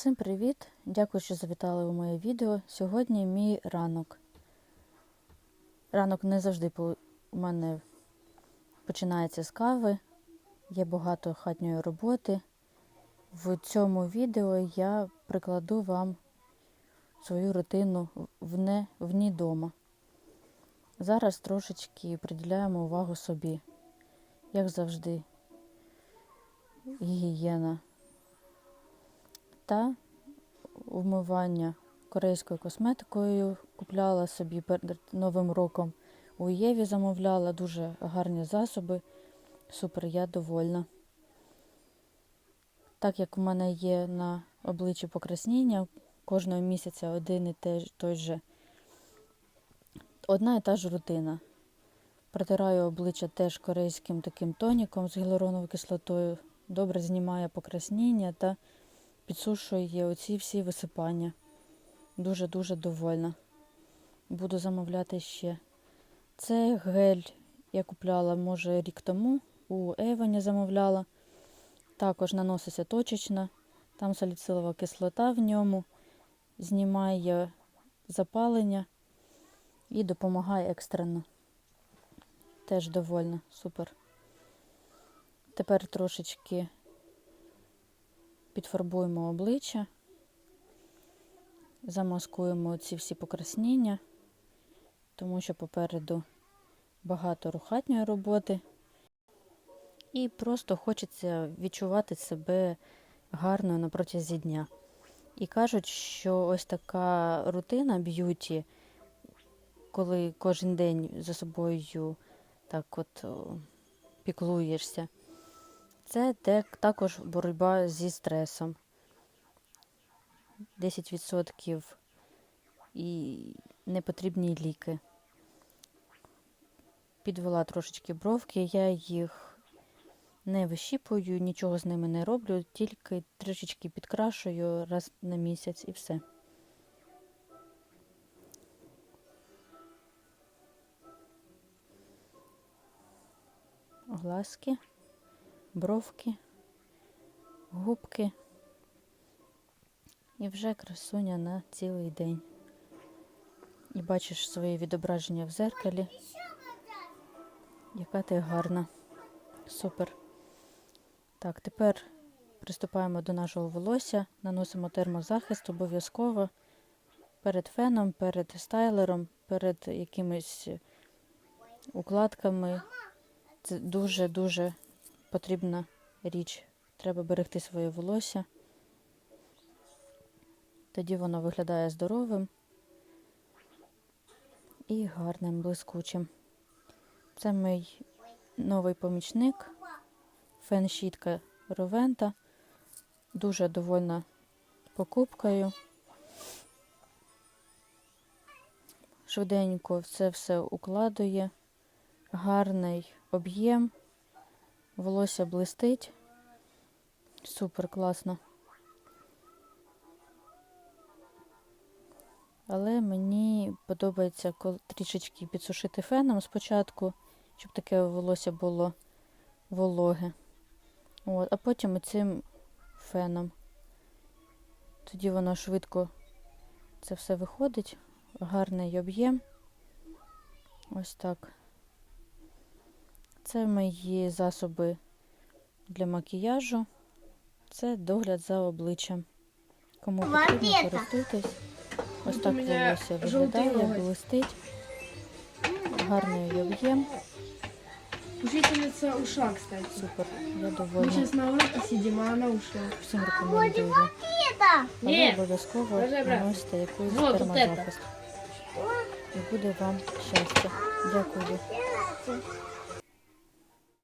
Всім привіт! Дякую, що завітали у моє відео. Сьогодні мій ранок. Ранок не завжди у мене починається з кави, є багато хатньої роботи. В цьому відео я прикладу вам свою рутину вне, вні дома. Зараз трошечки приділяємо увагу собі, як завжди, гігієна та вмивання корейською косметикою. Купляла собі перед Новим роком у Єві замовляла дуже гарні засоби. Супер, я довольна. Так як в мене є на обличчі покраснення, кожного місяця один і той же одна і та ж рутина. Протираю обличчя теж корейським таким тоніком з гіалуроновою кислотою. Добре знімає покраснення та підсушує оці всі висипання. Дуже-дуже довольна. Буду замовляти ще. Це гель я купляла, може, рік тому. У Евані замовляла. Також наноситься точечно. Там саліцилова кислота в ньому. Знімає запалення і допомагає екстрено. Теж довольна. Супер. Тепер трошечки підфарбуємо обличчя, замаскуємо ці всі покраснення, тому що попереду багато рухатньої роботи. І просто хочеться відчувати себе гарно на протязі дня. І кажуть, що ось така рутина б'юті, коли кожен день за собою так от піклуєшся, це також боротьба зі стресом. 10% і непотрібні ліки. Підвела трошечки бровки, я їх не вищіпую, нічого з ними не роблю, тільки трішечки підкрашую раз на місяць і все. Глазки, бровки, губки. І вже красуня на цілий день. І бачиш своє відображення в зеркалі. Яка ти гарна. Супер. Так, тепер приступаємо до нашого волосся, наносимо термозахист обов'язково перед феном, перед стайлером, перед якимись укладками. Це дуже-дуже потрібна річ. Треба берегти своє волосся. Тоді воно виглядає здоровим і гарним, блискучим. Це мій новий помічник, фен-щітка Ровента. Дуже довольна покупкою. Швиденько це все укладує. Гарний об'єм. Волосся блистить. Супер класно. Але мені подобається трішечки підсушити феном спочатку, щоб таке волосся було вологе. От, а потім цим феном. Тоді воно швидко це все виходить. Гарний об'єм. Ось так. Це мої засоби для макіяжу. Це догляд за обличчям. Кому потрібно, Вапета. користуйтесь. Ось Тут так у мене волосся жовтий виглядає, ноготь. блистить. Гарний об'єм. Учительница ушла, кстати. Супер. Я Мы довольна. сейчас на уроке сидим, а она ушла. Всім рекомендую. Это. Але Ні. обов'язково Даже брат. наносите якийсь Вот, вот термозахист. І буде вам щастя. Дякую. это.